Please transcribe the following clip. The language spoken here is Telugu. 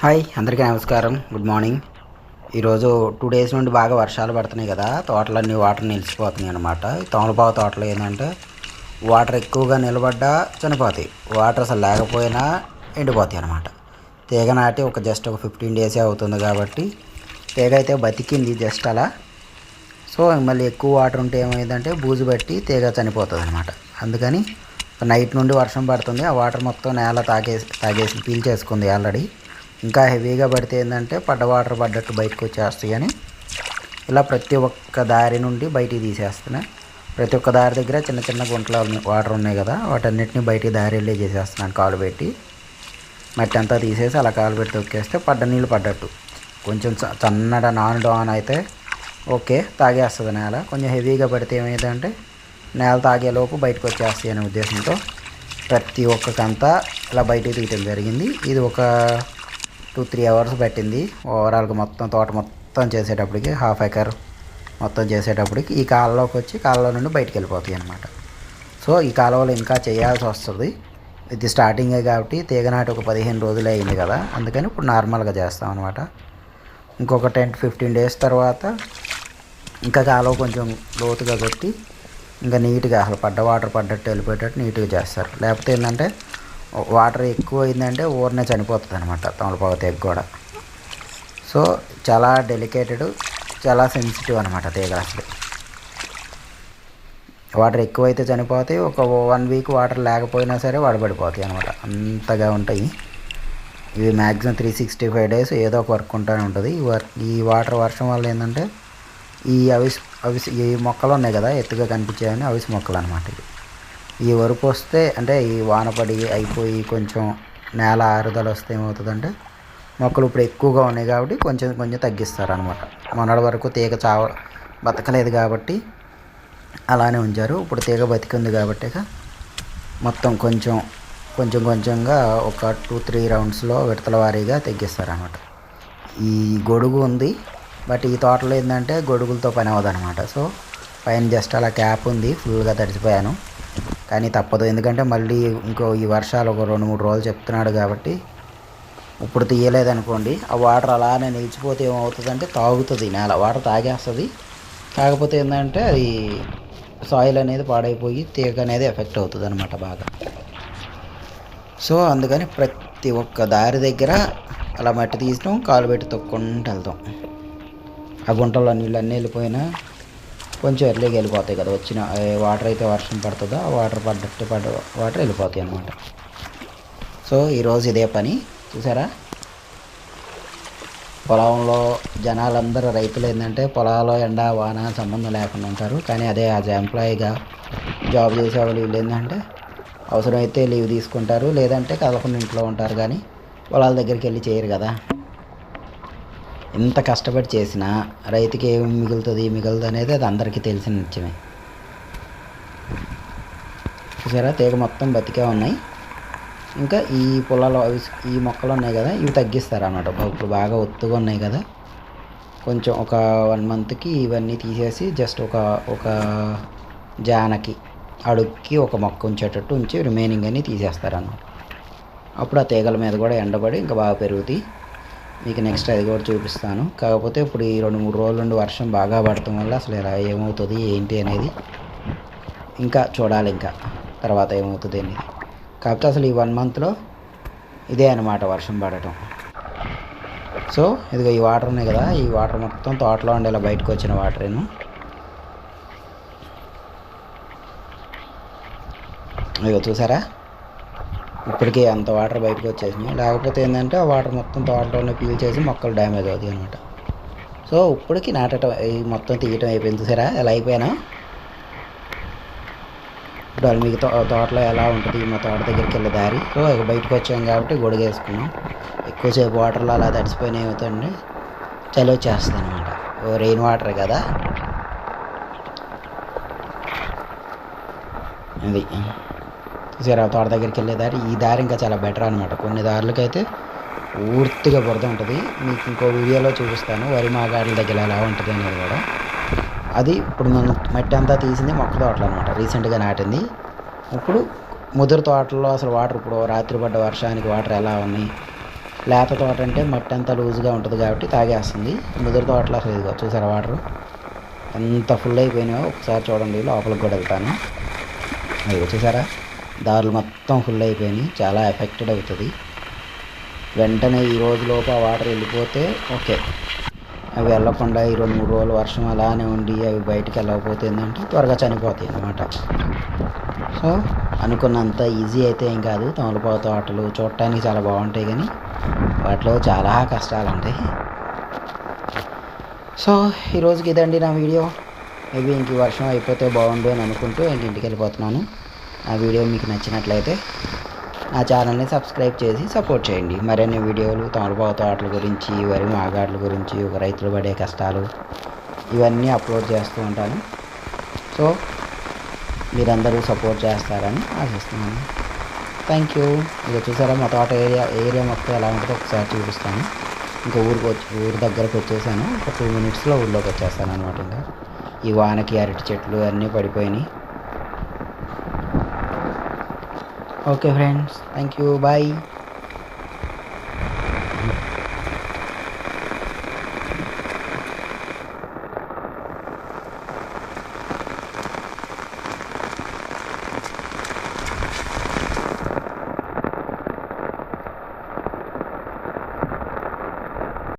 హాయ్ అందరికీ నమస్కారం. గుడ్ మార్నింగ్ ఈరోజు టూ డేస్ నుండి బాగా వర్షాలు పడుతున్నాయి కదా తోటలన్నీ వాటర్ నిలిచిపోతున్నాయి అనమాట ఈ తోమలపావు ఏంటంటే వాటర్ ఎక్కువగా నిలబడ్డా చనిపోతాయి. వాటర్ అసలు లేకపోయినా ఎండిపోతాయి అనమాట తీగ నాటి ఒక జస్ట్ ఒక ఫిఫ్టీన్ డేసే అవుతుంది కాబట్టి తీగ అయితే బతికింది జస్ట్ అలా. సో మళ్ళీ ఎక్కువ వాటర్ ఉంటే ఏమైందంటే బూజు పట్టి తీగ చనిపోతుంది అనమాట అందుకని నైట్ నుండి వర్షం పడుతుంది. ఆ వాటర్ మొత్తం నేల తాగేసి తాగేసి పీల్చేసుకుంది ఆల్రెడీ ఇంకా హెవీగా పడితే ఏంటంటే పడ్డ వాటర్ పడ్డట్టు బయటకు వచ్చేస్తాయి అని ఇలా ప్రతి ఒక్క దారి నుండి బయటికి తీసేస్తున్నా. ప్రతి ఒక్క దారి దగ్గర చిన్న చిన్న గుంటల వాటర్ ఉన్నాయి కదా వాటన్నిటిని బయటికి దారి వెళ్ళి చేసేస్తున్నాను కాలు పెట్టి. మట్టి అంతా తీసేసి అలా కాలు పెట్టి తొక్కేస్తే పడ్డ నీళ్ళు పడ్డట్టు. కొంచెం సన్నడ చన్నడ నాన్ డాన్ అయితే ఓకే తాగేస్తుంది నేల. కొంచెం హెవీగా పడితే ఏమైందంటే నేల తాగేలోపు బయటకు వచ్చేస్తాయి అనే ఉద్దేశంతో ప్రతి ఒక్కకంతా ఇలా బయటికి తీయటం జరిగింది. ఇది ఒక టూ త్రీ అవర్స్ పట్టింది. ఓవరాల్గా మొత్తం తోట మొత్తం చేసేటప్పటికి హాఫ్ ఎకర్ మొత్తం చేసేటప్పటికి ఈ కాలంలోకి వచ్చి కాలంలో నుండి బయటికి వెళ్ళిపోతాయి అనమాట సో ఈ కాలువలో ఇంకా చేయాల్సి వస్తుంది. ఇది స్టార్టింగే కాబట్టి తీగనాటి ఒక పదిహేను రోజులే అయింది కదా. అందుకని ఇప్పుడు నార్మల్గా చేస్తాం అనమాట ఇంకొక టెన్ ఫిఫ్టీన్ డేస్ తర్వాత ఇంకా కాలువ కొంచెం లోతుగా కొట్టి ఇంకా నీట్గా అసలు పడ్డ వాటర్ పడ్డట్టు వెళ్ళిపోయేటట్టు నీట్గా చేస్తారు. లేకపోతే ఏంటంటే వాటర్ ఎక్కువ అయిందంటే ఊరినే చనిపోతుంది అనమాట తమలపాకు తెగ కూడా. సో చాలా డెలికేటెడ్ చాలా సెన్సిటివ్ అనమాట తీగ అసలు. వాటర్ ఎక్కువైతే చనిపోతాయి ఒక వన్ వీక్ వాటర్ లేకపోయినా సరే వాడబడిపోతాయి అనమాట అంతగా ఉంటాయి. ఇవి maximum three sixty five days ఏదో ఒక వర్క్ ఉంటూనే ఉంటుంది. ఈ వర్క్ ఈ వాటర్ వర్షం వల్ల ఏంటంటే ఈ అవిస్ అవిస్ ఈ మొక్కలు ఉన్నాయి కదా ఎత్తుగా కనిపించాయని అవిస్ మొక్కలు అనమాట ఇవి. ఈ వరకు వస్తే అంటే ఈ వాన పడి అయిపోయి కొంచెం నేల ఆరుదల వస్తే ఏమవుతుందంటే మొక్కలు ఇప్పుడు ఎక్కువగా ఉన్నాయి కాబట్టి కొంచెం కొంచెం తగ్గిస్తారు అనమాట మొన్నటి వరకు తీగ చావ బతకలేదు కాబట్టి అలానే ఉంచారు. ఇప్పుడు తీగ బతికింది కాబట్టి మొత్తం కొంచెం కొంచెం కొంచెంగా ఒక టూ త్రీ రౌండ్స్లో విడతల వారీగా తగ్గిస్తారు అనమాట ఈ గొడుగు ఉంది. బట్ ఈ తోటలో ఏంటంటే గొడుగులతో పని అవ్వదు అనమాట సో పైన జస్ట్ అలా క్యాప్ ఉంది. ఫుల్గా తడిచిపోయాను కానీ తప్పదు. ఎందుకంటే మళ్ళీ ఇంకో ఈ వర్షాలు ఒక రెండు మూడు రోజులు చెప్తున్నాడు కాబట్టి ఇప్పుడు తీయలేదనుకోండి ఆ వాటర్ అలానే నిలిచిపోతే ఏమవుతుందంటే తాగుతుంది నేల వాటర్ తాగేస్తుంది. కాకపోతే ఏంటంటే అది సాయిల్ అనేది పాడైపోయి తీగ అనేది ఎఫెక్ట్ అవుతుంది అనమాట బాగా. సో అందుకని ప్రతి ఒక్క దారి దగ్గర అలా మట్టి తీసినాం కాలు పెట్టి తొక్కుంటూ వెళ్తాం. ఆ గుంటలో నీళ్ళు అన్నీ వెళ్ళిపోయినా కొంచెం ఎర్లీగా వెళ్ళిపోతాయి కదా. వచ్చిన వాటర్ అయితే వర్షం పడుతుందో ఆ వాటర్ పడ్డట్టు పడ్డ వాటర్ వెళ్ళిపోతాయి అన్నమాట. సో ఈరోజు ఇదే పని. చూసారా? పొలంలో జనాలందరూ రైతులు ఏంటంటే పొలాల్లో ఎండ వాన సంబంధం లేకుండా ఉంటారు. కానీ అదే యాజ్ ఎంప్లాయీగా జాబ్ చేసేవాళ్ళు వీళ్ళు ఏంటంటే అవసరమైతే లీవ్ తీసుకుంటారు. లేదంటే కదలకుండా ఇంట్లో ఉంటారు. కానీ పొలాల దగ్గరికి వెళ్ళి చేయరు కదా. ఎంత కష్టపడి చేసినా రైతుకి ఏమి మిగులుతుంది మిగులుతుంది అనేది అది అందరికీ తెలిసిన నిత్యమే. చూసారా? తీగ మొత్తం బతికే ఉన్నాయి. ఇంకా ఈ పొలాలు అవి ఈ మొక్కలు ఉన్నాయి కదా ఇవి తగ్గిస్తారు అన్నమాట ఇప్పుడు బాగా ఒత్తుగా ఉన్నాయి కదా. కొంచెం ఒక వన్ మంత్కి ఇవన్నీ తీసేసి జస్ట్ ఒక ఒక జానకి అడుక్కి ఒక మొక్క ఉంచేటట్టు ఉంచి రిమైనింగ్ అన్నీ తీసేస్తారు అన్నమాట అప్పుడు ఆ తీగల మీద కూడా ఎండబడి ఇంకా బాగా పెరుగుతాయి. మీకు నెక్స్ట్ అది కూడా చూపిస్తాను. కాకపోతే ఇప్పుడు ఈ రెండు మూడు రోజుల నుండి వర్షం బాగా పడటం వల్ల అసలు ఇలా ఏమవుతుంది ఏంటి అనేది ఇంకా చూడాలి ఇంకా. తర్వాత ఏమవుతుంది అనేది. కాకపోతే అసలు ఈ వన్ మంత్లో ఇదే అనమాట వర్షం పడటం. సో ఇదిగో ఈ వాటర్ ఉన్నాయి కదా ఈ వాటర్ మొత్తం తోటలో ఉండేలా ఇలా బయటకు వచ్చిన వాటరేను ఇదిగో చూసారా? ఇప్పటికే అంత వాటర్ బయటకు వచ్చేసినాయి లేకపోతే ఏంటంటే ఆ వాటర్ మొత్తం తోటలోనే పీల్ చేసి మొక్కలు డ్యామేజ్ అవుతాయి అనమాట సో ఇప్పటికి నాటటం ఈ మొత్తం తీయటం అయిపోయింది సరే ఎలా అయిపోయినా? ఇప్పుడు అది మీకు తో తోటలో ఎలా ఉంటుంది? మా తోట దగ్గరికి వెళ్ళే దారి. సో బయటకు వచ్చాం కాబట్టి గొడుగు వేసుకున్నాం. ఎక్కువసేపు వాటర్లో అలా తడిసిపోయిన ఏమవుతుంది చలి వచ్చేస్తుంది అనమాట రెయిన్ వాటర్ కదా. అది. చూసారా తోట దగ్గరికి వెళ్ళే దారి ఈ దారి ఇంకా చాలా బెటర్ అనమాట కొన్ని దారులకైతే పూర్తిగా బురద ఉంటుంది. మీకు ఇంకో వీడియోలో చూపిస్తాను. వరి మాగాడుల దగ్గర ఎలా ఉంటుంది అనేది కూడా. అది ఇప్పుడు మనం మట్టి అంతా తీసింది మొక్క తోటలు అనమాట రీసెంట్గా నాటింది. ఇప్పుడు ముదురు తోటల్లో అసలు వాటర్ ఇప్పుడు రాత్రి పడ్డ వర్షానికి వాటర్ ఎలా ఉన్నాయి లేత తోట అంటే మట్టి అంతా లూజ్గా ఉంటుంది కాబట్టి తాగేస్తుంది. ముదురు తోటలో అసలు ఇదిగో చూసారా వాటర్ ఎంత ఫుల్ అయిపోయినాయో ఒకసారి చూడండి. లోపలికి కూడా వెళ్తాను. అది చూసారా? దారులు మొత్తం ఫుల్ అయిపోయినాయి. చాలా ఎఫెక్టెడ్ అవుతుంది. వెంటనే ఈ రోజులోపు ఆ వాటర్ వెళ్ళిపోతే ఓకే. అవి వెళ్ళకుండా ఈ రెండు మూడు రోజులు వర్షం అలానే ఉండి అవి బయటికి వెళ్ళకపోతే ఏంటంటే త్వరగా చనిపోతాయి అన్నమాట. సో అనుకున్నంత ఈజీ అయితే ఏం కాదు. తమలపాకు తోటలు చూడటానికి చాలా బాగుంటాయి కానీ వాటిలో చాలా కష్టాలు ఉంటాయి సో ఈరోజుకి ఇదండి నా వీడియో. మేబీ ఇంక వర్షం అయిపోతే బాగుండు అని అనుకుంటూ ఇంక ఇంటికి వెళ్ళిపోతున్నాను. ఆ వీడియో మీకు నచ్చినట్లయితే నా ఛానల్ని సబ్స్క్రైబ్ చేసి సపోర్ట్ చేయండి. మరిన్ని వీడియోలు తమలపాకు తోటల గురించి వరి మాగాడ్ల గురించి ఒక రైతులు పడే కష్టాలు ఇవన్నీ అప్లోడ్ చేస్తూ ఉంటాను. సో మీరందరూ సపోర్ట్ చేస్తారని ఆశిస్తున్నాను. Thank you. ఇక చూసారా మా తోట ఏరియా ఏరియా మొత్తం ఎలా ఉంటుందో ఒకసారి చూపిస్తాను. ఇంకా ఊరికి వచ్చి ఊరి దగ్గరకు వచ్చేసాను. ఒక టూ మినిట్స్లో ఊళ్ళోకి వచ్చేస్తాను అనమాట ఇంకా. ఈ వానకి అరటి చెట్లు అన్నీ పడిపోయినాయి. Okay friends thank you bye